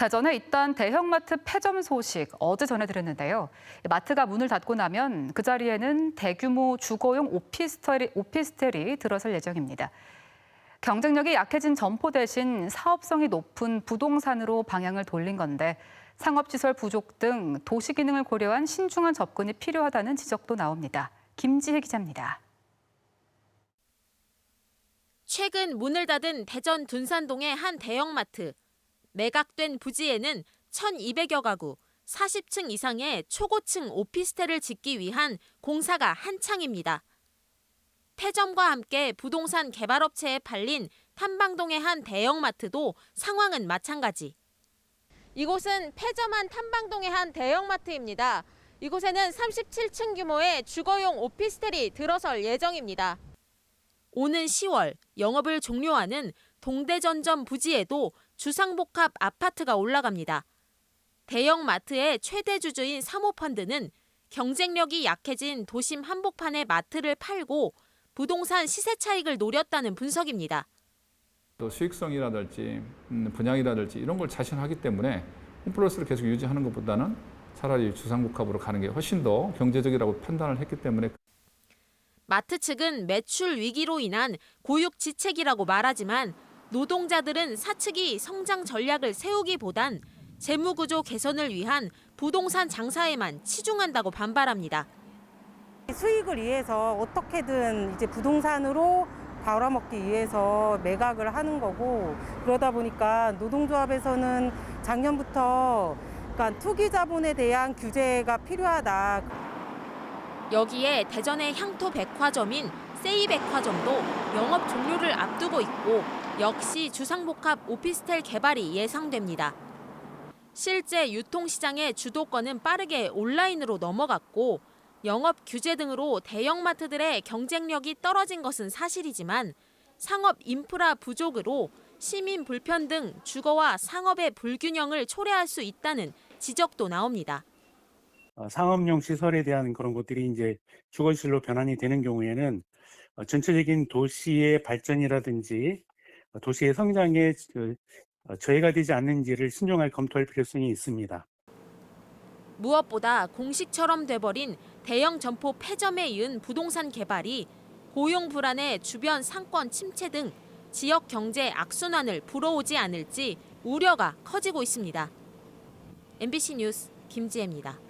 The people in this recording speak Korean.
대전에 있던 대형마트 폐점 소식 어제 전해드렸는데요. 마트가 문을 닫고 나면 그 자리에는 대규모 주거용 오피스텔이, 오피스텔이 들어설 예정입니다. 경쟁력이 약해진 점포 대신 사업성이 높은 부동산으로 방향을 돌린 건데 상업시설 부족 등 도시 기능을 고려한 신중한 접근이 필요하다는 지적도 나옵니다. 김지혜 기자입니다. 최근 문을 닫은 대전 둔산동의 한 대형마트. 매각된 부지에는 1,200여 가구, 40층 이상의 초고층 오피스텔을 짓기 위한 공사가 한창입니다. 폐점과 함께 부동산 개발업체에 팔린 탐방동의 한 대형마트도 상황은 마찬가지. 이곳은 폐점한 탐방동의 한 대형마트입니다. 이곳에는 37층 규모의 주거용 오피스텔이 들어설 예정입니다. 오는 10월 영업을 종료하는 동대전점 부지에도 주상복합 아파트가 올라갑니다. 대형 마트의 최대 주주인 사모펀드는 경쟁력이 약해진 도심 한복판의 마트를 팔고 부동산 시세 차익을 노렸다는 분석입니다. 또 수익성이라든지 음, 분양이라든지 이런 걸 자신하기 때문에 홈플러스를 계속 유지하는 것보다는 차라리 주상복합으로 가는 게 훨씬 더 경제적이라고 판단을 했기 때문에 마트 측은 매출 위기로 인한 고육 지책이라고 말하지만 노동자들은 사측이 성장 전략을 세우기보단 재무구조 개선을 위한 부동산 장사에만 치중한다고 반발합니다. 수익을 위해서 어떻게든 이제 부동산으로 벌어먹기 위해서 매각을 하는 거고 그러다 보니까 노동조합에서는 작년부터 그러니까 투기 자본에 대한 규제가 필요하다. 여기에 대전의 향토 백화점인 세이 백화점도 영업 종료를 앞두고 있고 역시 주상복합 오피스텔 개발이 예상됩니다. 실제 유통시장의 주도권은 빠르게 온라인으로 넘어갔고 영업 규제 등으로 대형마트들의 경쟁력이 떨어진 것은 사실이지만 상업 인프라 부족으로 시민 불편 등, 주거와 상업의 불균형을 초래할 수 있다는 지적도 나옵니다. 어, 상업용 시설에 대한 그런 것들이 이제 주거시설로 변환이 되는 경우에는 어, 전체적인 도시의 발전이라든지 어, 도시의 성장에 그, 어, 저해가 되지 않는지를 신중하게 검토할 필요성이 있습니다. 무엇보다 공식처럼 돼버린 대형 점포 폐점에 이은 부동산 개발이 고용 불안에 주변 상권 침체 등 지역 경제 악순환을 불어오지 않을지 우려가 커지고 있습니다. MBC 뉴스 김지혜입니다.